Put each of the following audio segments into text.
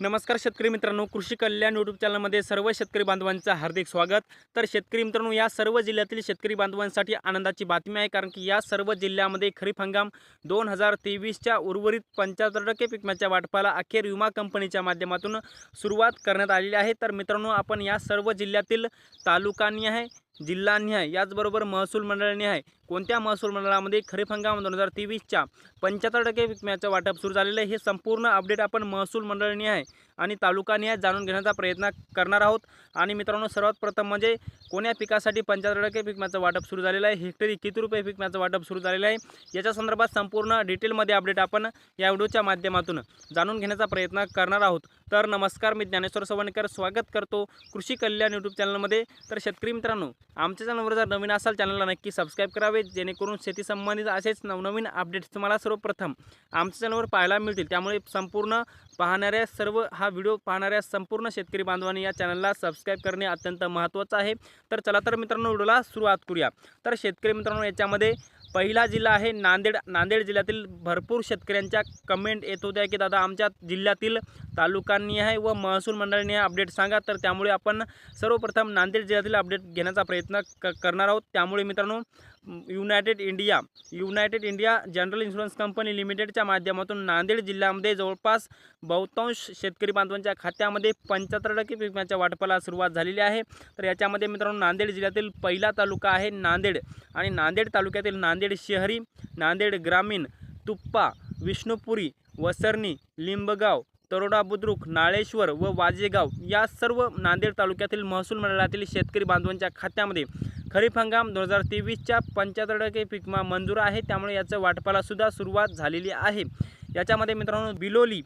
नमस्कार शेतकरी मित्रांनो कृषी कल्याण यूट्यूब चॅनलमध्ये सर्व शेतकरी बांधवांचं हार्दिक स्वागत. तर शेतकरी मित्रांनो या सर्व जिल्ह्यातील शेतकरी बांधवांसाठी आनंदाची बातमी आहे कारण की या सर्व जिल्ह्यामध्ये खरीप हंगाम दोन हजार तेवीसच्या उर्वरित पंच्याहत्तर टक्के पिकम्याच्या वाटपाला अखेर विमा कंपनीच्या माध्यमातून सुरुवात करण्यात आलेली आहे. तर मित्रांनो आपण या सर्व जिल्ह्यातील तालुकांनी आहे जिल्हानिहाय याचबरोबर महसूल मंडळनिहाय कोणत्या महसूल मंडळामध्ये खरीप हंगाम दोन हजार तेवीसच्या पंच्याहत्तर टक्के विकम्याचं वाटप सुरू झालेलं आहे हे संपूर्ण अपडेट आपण महसूल मंडळनिहाय आणि तालुकानिहाय जाणून घेण्याचा प्रयत्न करणार आहोत. आणि मित्रांनो सर्वात प्रथम म्हणजे कोण्या पिकासाठी पंच्याहत्तर टक्के पिकम्याचं वाटप सुरू झालेलं आहे? हेक्टरी किती रुपये पिकम्याचं वाटप सुरू झालेलं आहे? याच्या संदर्भात संपूर्ण डिटेलमध्ये अपडेट आपण या व्हिडिओच्या माध्यमातून जाणून घेण्याचा प्रयत्न करणार आहोत. तर नमस्कार मी ज्ञानेश्वर सवणकर. स्वागत करतो कृषी कल्याण यूट्यूब चॅनलमध्ये. तर शेतकरी मित्रांनो आमच्या चॅनलवर जर नवीन असाल चॅनलला नक्की सबस्क्राईब करावे जेणेकरून शेती संबंधित असेच नवनवीन अपडेट्स तुम्हाला सर्वप्रथम आमच्या चॅनलवर पाहायला मिळतील. त्यामुळे संपूर्ण पाहणाऱ्या सर्व हा हा व्हिडिओ पाहणाऱ्या संपूर्ण शेतकरी बांधवांनी या चॅनलला सबस्क्राईब करणे अत्यंत महत्त्वाचं आहे. तर चला तर मित्रांनो व्हिडिओला सुरुवात करूया. तर शेतकरी मित्रांनो याच्यामध्ये पहिला जिल्हा आहे नांदेड. नांदेड जिल्ह्यातील भरपूर शेतकऱ्यांच्या कमेंट येत होत्या की दादा आमच्या जिल्ह्यातील तालुकांनी आहे व महसूल मंडळांनी अपडेट सांगा. तर त्यामुळे आपण सर्वप्रथम नांदेड जिल्ह्यातील अपडेट घेण्याचा प्रयत्न क करणार आहोत. त्यामुळे मित्रांनो United India United India general insurance company लिमिटेडच्या माध्यमातून नांदेड जिल्ह्यामध्ये जवळपास बहुतांश शेतकरी बांधवांच्या खात्यामध्ये पंच्याहत्तर टक्के पिकम्याच्या वाटपाला सुरुवात झालेली आहे. तर याच्यामध्ये मित्रांनो नांदेड जिल्ह्यातील पहिला तालुका आहे नांदेड आणि नांदेड तालुक्यातील नांदेड शहरी नांदेड ग्रामीण तुप्पा विष्णुपुरी वसरणी लिंबगाव तरोडा बुद्रुक नाळेश्वर व वाजेगाव या सर्व नांदेड तालुक्यातील महसूल मंडळातील शेतकरी बांधवांच्या खात्यामध्ये खरीप हंगाम दोन हजार तेवीसच्या पंच्याहत्तर टक्के पिकमा मंजूर आहे. त्यामुळे याचं वाटपालासुद्धा सुरुवात झालेली आहे. याच्यामध्ये मित्रांनो बिलोली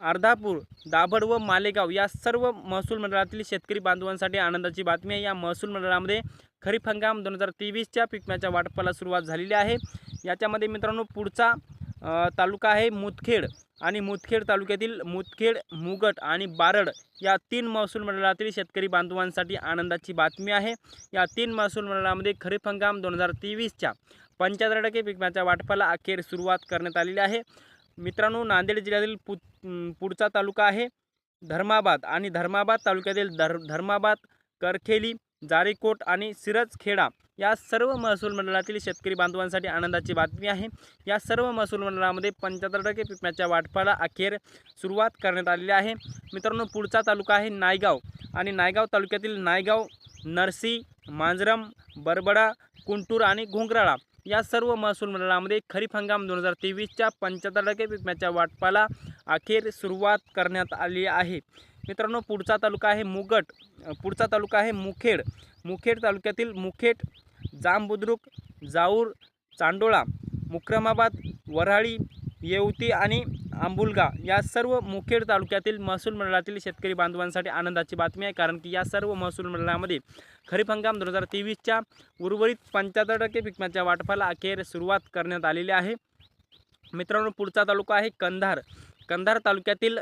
अर्धापूर दाभड व मालेगाव या सर्व महसूल मंडळातील शेतकरी बांधवांसाठी आनंदाची बातमी आहे. या महसूल मंडळामध्ये खरीप हंगाम दोन हजार तेवीसच्या पिकम्याच्या वाटपाला सुरुवात झालेली आहे. याच्यामध्ये मित्रांनो पुढचा तालुका आहे मुदखेड आणि मुदखेड तालुक्यातील मुदखेड मुगट आणि बारड या तीन महसूल मंडळातील शेतकरी बांधवांसाठी आनंदाची बातमी आहे. या तीन महसूल मंडळामध्ये खरीप हंगाम दोन हजार तेवीसच्या पंच्याहत्तर टक्के पिकम्याच्या वाटपाला अखेर सुरुवात करण्यात आलेली आहे. मित्रांनो नांदेड जिल्ह्यातील पु पुढचा तालुका आहे धर्माबाद आणि धर्माबाद तालुक्यातील धर धर्माबाद करखेली जारीकोट आणि सिरजखेडा या सर्व महसूल मंडळातील शेतकरी बांधवांसाठी आनंदाची बातमी आहे. या सर्व महसूल मंडळामध्ये पंच्याहत्तर टक्के पिकम्याच्या वाटपाला अखेर सुरुवात करण्यात आलेली आहे. मित्रांनो पुढचा तालुका आहे नायगाव आणि नायगाव तालुक्यातील नायगाव नरसी मांजरम बरबडा कुंटूर आणि घोंगराळा या सर्व महसूल मंडळामध्ये खरीप हंगाम दोन हजार तेवीसच्या पंच्याहत्तर टक्के पिकम्याच्या वाटपाला अखेर सुरुवात करण्यात आली आहे. मित्रांनो पुढचा तालुका आहे मुगट. पुढचा तालुका आहे मुखेड. मुखेड तालुक्यातील मुखेड जांबुद्रुक जाऊर चांडोळा मुक्रमाबाद वऱ्हाळी येवती आणि आंबुलगा या सर्व मुखेड तालुक्यातील महसूल मंडळातील शेतकरी बांधवांसाठी आनंदाची बातमी आहे. कारण की या सर्व महसूल मंडळामध्ये खरीप हंगाम दोन हजार तेवीसच्या उर्वरित पंच्याहत्तर टक्के पिकम्याच्या वाटपाला अखेर सुरुवात करण्यात आलेली आहे. मित्रांनो पुढचा तालुका आहे कंधार. कंधार तालुक्यातील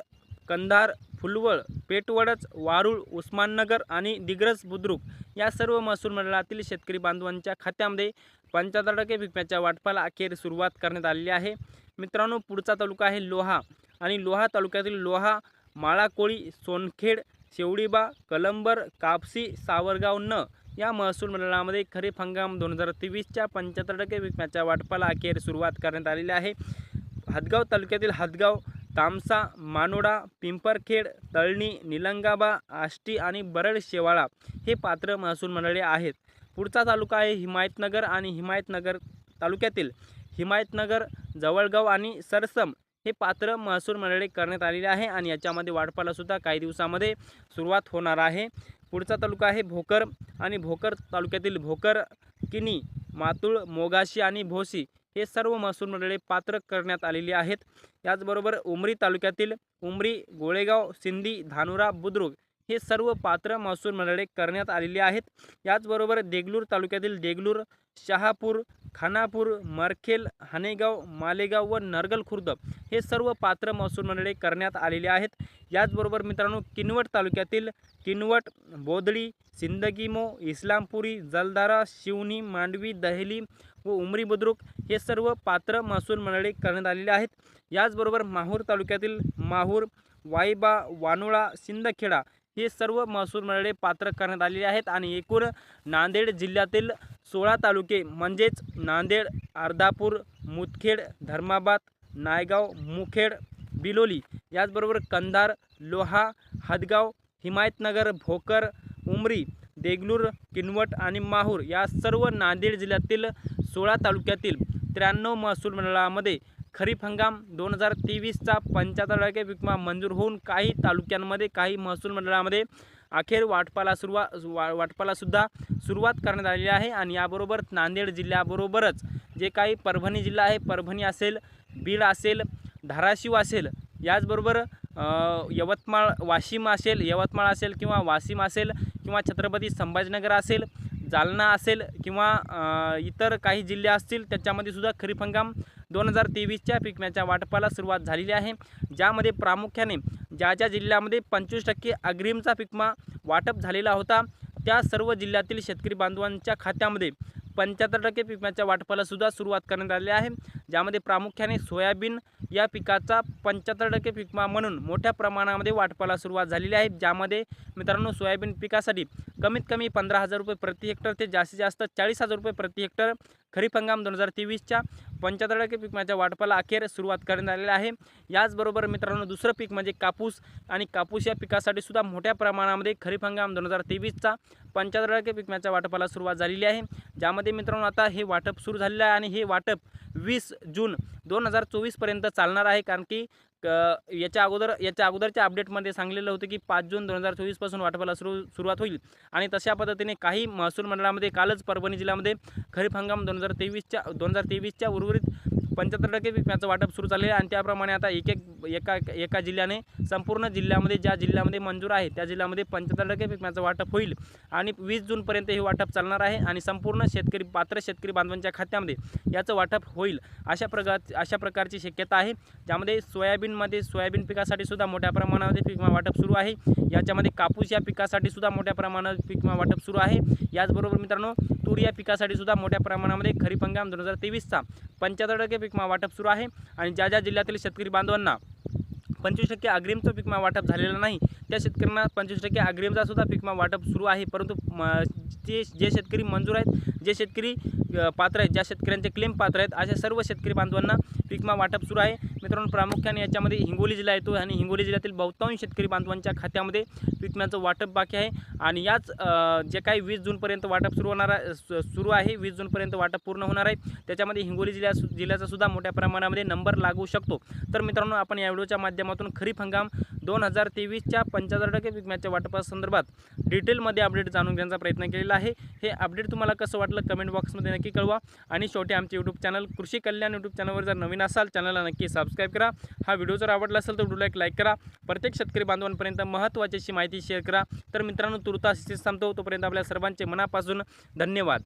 कंधार फुलवळ पेटवडच वारुळ उस्माननगर आणि दिग्रज बुद्रुक या सर्व महसूल मंडळातील शेतकरी बांधवांच्या खात्यामध्ये पंच्याहत्तर टक्के पिकम्याच्या वाटपाला अखेर सुरुवात करण्यात आलेली आहे. मित्रांनो पुढचा तालुका आहे लोहा आणि लोहा तालुक्यातील लोहा माळाकोळी सोनखेड शेवडीबा कलंबर कापसी सावरगाव न या महसूल मंडळामध्ये खरीप हंगाम दोन हजार तेवीसच्या पंच्याहत्तर टक्के पिकम्याच्या वाटपाला अखेर सुरुवात करण्यात आलेली आहे. हदगाव तालुक्यातील हदगाव तामसा मानोडा पिंपरखेड तळणी निलंगाबा आष्टी आणि बरड शेवाळा हे पात्र महसूल मंडळे आहेत. पुढचा तालुका आहे हिमायतनगर आणि हिमायतनगर तालुक्यातील हिमायतनगर जवळगाव आणि सरसम हे पात्र महसूल मंडळे करण्यात आलेले आहे आणि याच्यामध्ये वाटपालासुद्धा काही दिवसामध्ये सुरुवात होणार आहे. पुढचा तालुका आहे भोकर आणि भोकर तालुक्यातील भोकर किनी मातुळ मोगाशी आणि भोसी हे सर्व महसूल मंडळे पात्र करण्यात आलेली आहेत. याचबरोबर उमरी तालुक्यातील उमरी गोळेगाव सिंधी धानुरा बुद्रुक हे सर्व पात्र महसूल मंडळे करण्यात आलेली आहेत. याचबरोबर देगलूर तालुक्यातील देगलूर शहापूर खानापूर मरखेल हानेगाव मालेगाव व नरगल खुर्द हे सर्व पात्र महसूल मंडळे करण्यात आलेले आहेत. याचबरोबर मित्रांनो किनवट तालुक्यातील किनवट बोदळी सिंदगीमो इस्लामपुरी जलदारा शिवनी मांडवी दहेली व उमरी बुद्रुक हे सर्व पात्र महसूल मंडळे करण्यात आलेले आहेत. याचबरोबर माहूर तालुक्यातील माहूर वाईबा वानोळा सिंदखेडा हे सर्व महसूल मंडळे पात्र करण्यात आलेले आहेत. आणि एकूण नांदेड जिल्ह्यातील सोळा तालुके म्हणजेच नांदेड अर्धापूर मुदखेड धर्माबाद नायगाव मुखेड बिलोली याचबरोबर कंधार लोहा हदगाव हिमायतनगर भोकर उमरी देगलूर किनवट आणि माहूर या सर्व नांदेड जिल्ह्यातील सोळा तालुक्यातील त्र्याण्णव महसूल मंडळामध्ये खरीप हंगाम दोन हजार तेवीसचा पंच्याहत्तर टक्के विमा मंजूर होऊन काही तालुक्यांमध्ये काही महसूल मंडळामध्ये अखेर वाटपाला सुरुवात वा वाटपालासुद्धा सुरुवात करण्यात आलेली आहे आणि याबरोबर नांदेड जिल्ह्याबरोबरच जे काही परभणी जिल्हा आहे परभणी असेल बीड असेल धाराशिव असेल याचबरोबर यवतमाळ वाशिम असेल यवतमाळ असेल किंवा वाशिम असेल किंवा छत्रपती संभाजीनगर असेल जालना असेल किंवा इतर काही जिल्हे असतील त्याच्यामध्ये सुद्धा खरीप हंगाम दोन हजार तेवीसच्या पिकण्याच्या वाटपाला सुरुवात झालेली आहे. ज्यामध्ये प्रामुख्याने ज्या ज्या जिल्ह्यामध्ये पंचवीस टक्के अग्रिमचा पिकमा वाटप झालेला होता त्या सर्व जिल्ह्यातील शेतकरी बांधवांच्या खात्यामध्ये पंच्याहत्तर टक्के पिकाच्या वाटपाला सुद्धा सुरुवात करण्यात आली आहे. ज्यामध्ये प्रामुख्याने सोयाबीन या पिकाचा पंच्याहत्तर टक्के पिकमा म्हणून मोठ्या प्रमाणामध्ये वाटपाला सुरुवात झालेली आहे. ज्यामध्ये मित्रांनो सोयाबीन पिकासाठी कमीत कमी पंधरा हजार रुपये प्रति हेक्टर ते जास्तीत जास्त चाळीस हजार रुपये प्रति हेक्टर खरीप हंगाम दोन हजार तेवीसच्या पंच्याहत्तर टक्के पिकमाच्या वाटपाला अखेर सुरुवात करण्यात आलेली आहे. याचबरोबर मित्रांनो दुसरं पीक म्हणजे कापूस आणि कापूस या पिकासाठी सुद्धा मोठ्या प्रमाणामध्ये खरीप हंगाम दोन हजार तेवीसचा पंच्याहत्तर टक्के पिकम्याच्या वाटपाला सुरुवात झालेली आहे. ज्यामध्ये मित्रांनो आता हे वाटप सुरू झालेलं आहे आणि हे वाटप वीस जून दोन हजार चोवीसपर्यंत चालणार आहे. कारण की याच्या अगोदर याच्या अगोदरच्या अपडेटमध्ये सांगलेलं होतं की पाच जून दोन हजार चोवीसपासून वाटपाला सुरू सुरुवात होईल. आणि तशा पद्धतीने काही महसूल मंडळामध्ये कालच परभणी जिल्ह्यामध्ये खरीप हंगाम दोन हजार तेवीसच्या दोन हजार तेवीसच्या उर्वरित पंच्याहत्तर टक्के पिकाचं वाटप सुरू झाले आहे. आणि त्याप्रमाणे आता एक एक एका एका जिल्ह्याने संपूर्ण जिल्ह्यामध्ये ज्या जिल्ह्यामध्ये मंजूर आहे त्या जिल्ह्यामध्ये पंच्याहत्तर टक्के पिकाचं वाटप होईल. आणि वीस जूनपर्यंत हे वाटप चालणार आहे आणि संपूर्ण शेतकरी पात्र शेतकरी बांधवांच्या खात्यामध्ये याचं वाटप होईल अशा प्रकार अशा प्रकारची शक्यता आहे. ज्यामध्ये सोयाबीनमध्ये सोयाबीन पिकासाठी सुद्धा मोठ्या प्रमाणामध्ये पिकमा वाटप सुरू आहे. याच्यामध्ये कापूस या पिकासाठी सुद्धा मोठ्या प्रमाणात पिकमा वाटप सुरू आहे. याचबरोबर मित्रांनो तूर या पिकासाठी सुद्धा मोठ्या प्रमाणामध्ये खरीप हंगाम दोन हजार तेवीसचा पंच्याहत्तर टक्के पिकमा वाटप सुरू आहे. आणि ज्या ज्या जिल्ह्यातील शेतकरी बांधवांना पंचवीस टक्के अग्रिमचं पीकमा वाटप झालेलं नाही त्या शेतकऱ्यांना पंचवीस टक्के अग्रिमचा सुद्धा पीकमा वाटप सुरू आहे. परंतु म ते जे शेतकरी मंजूर आहेत जे शेतकरी पात्र आहेत ज्या शेतकऱ्यांचे क्लेम पात्र आहेत अशा सर्व शेतकरी बांधवांना पीकमा वाटप सुरू आहे. मित्रांनो प्रामुख्याने याच्यामध्ये हिंगोली जिल्हा येतो आणि हिंगोली जिल्ह्यातील बहुतांश शेतकरी बांधवांच्या खात्यामध्ये पीकम्याचं वाटप बाकी आहे. आणि याच जे काही वीस जूनपर्यंत वाटप सुरू होणार आहे सुरू आहे वीस जूनपर्यंत वाटप पूर्ण होणार आहे. त्याच्यामध्ये हिंगोली जिल्ह्या जिल्ह्याचा सुद्धा मोठ्या प्रमाणामध्ये नंबर लागू शकतो. तर मित्रांनो आपण या व्हिडिओच्या माध्यमातून खरीप हंगाम दोन हजार तेवीसच्या पंच्याहत्तर टक्के पिकम्याच्या वाटपासंदर्भात डिटेलमध्ये अपडेट जाणून घेण्याचा प्रयत्न केलेला आहे. हे अपडेट तुम्हाला कसं वाटलं कमेंट बॉक्समध्ये नक्की कळवा. आणि शेवटी आमचे यूट्यूब चॅनल कृषी कल्याण यूट्यूब चॅनलवर जर नवीन असाल चॅनलला नक्की सबस्क्राईब करा. हा व्हिडिओ जर आवडला असेल तर व्हिडिओला एक लाईक करा. प्रत्येक शेतकरी बांधवांपर्यंत महत्त्वाची अशी माहिती शेअर करा. तर मित्रांनो तुर्तास इथेच थांबतो. तोपर्यंत आपल्या सर्वांचे मनापासून धन्यवाद.